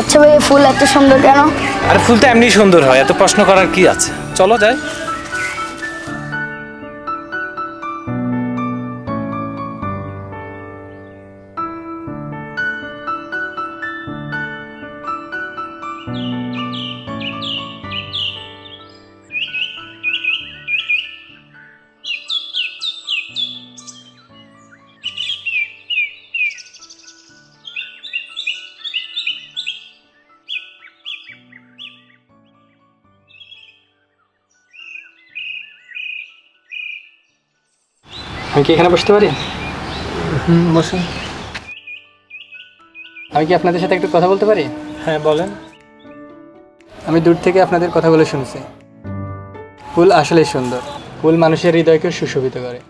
আচ্ছা ভাই ফুল এত সুন্দর কেন? আর, ফুল তো এমনি সুন্দর হয়, এত প্রশ্ন করার কি আছে? চলো যাই। আমি কি এখানে বসতে পারি? হুম বসুন। আমি কি আপনাদের সাথে একটু কথা বলতে পারি? হ্যাঁ বলেন। আমি দূর থেকে আপনাদের কথাগুলো শুনছি। ফুল আসলে সুন্দর। ফুল মানুষের হৃদয়কে সুশোভিত করে।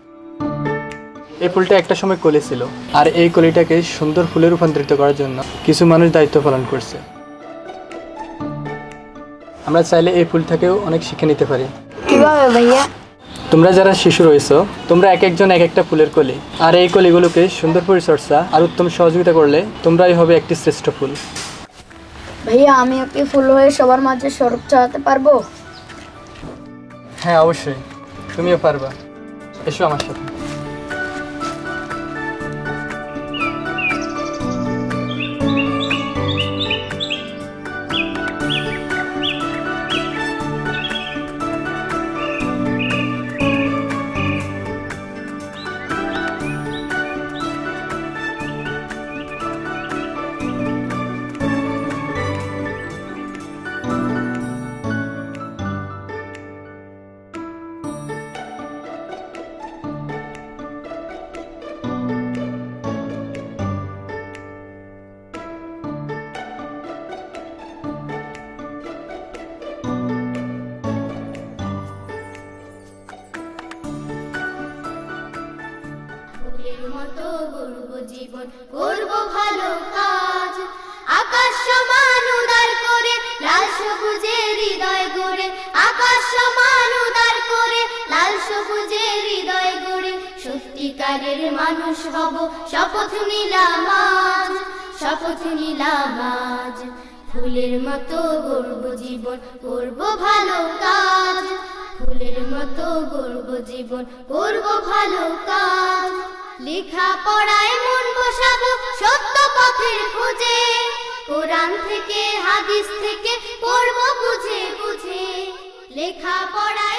এই ফুলটা একটা সময় কলি ছিল। আর এই কলিটাকে সুন্দর ফুলে রূপান্তরিত করার জন্য কিছু মানুষ দায়িত্ব পালন করছে। আমরা চাইলে এই ফুল থেকেও অনেক শিক্ষা নিতে পারি। কীভাবে ভাইয়া? তোমরা যারা শিশু রয়েছো তোমরা এক একজন এক একটা ফুলের কলি। আর এই কলিগুলোকে সুন্দর পরিচর্যা আর উত্তম সহযোগিতা করলে তোমরাই হবে একটি শ্রেষ্ঠ ফুল। ভাইয়া আমি কি ফুল হয়ে সবার মাঝে স্বরূপ চালাতে পারব? হ্যাঁ অবশ্যই। তুমিও পারবা। এসো আমার সাথে। জীবন করব ভালো কাজ। আকাশ সমান উদার করে, লাল সবুজে হৃদয় গড়ে। আকাশ সমান উদার করে, লাল সবুজে হৃদয় গড়ে। সত্যিকারের মানুষ হব শপথ নিলাম আজ শপথ নিলাম আজ ফুলের মতো গর্ব জীবন করব ভালো কাজ। ফুলের মতো গর্ব জীবন, করব ভালো কাজ। লেখা পড়ায় মন বসাবো সত্য পথের খোঁজে। কোরআন থেকে, হাদিস থেকে, পড়ব বুঝে বুঝে। লেখা পড়া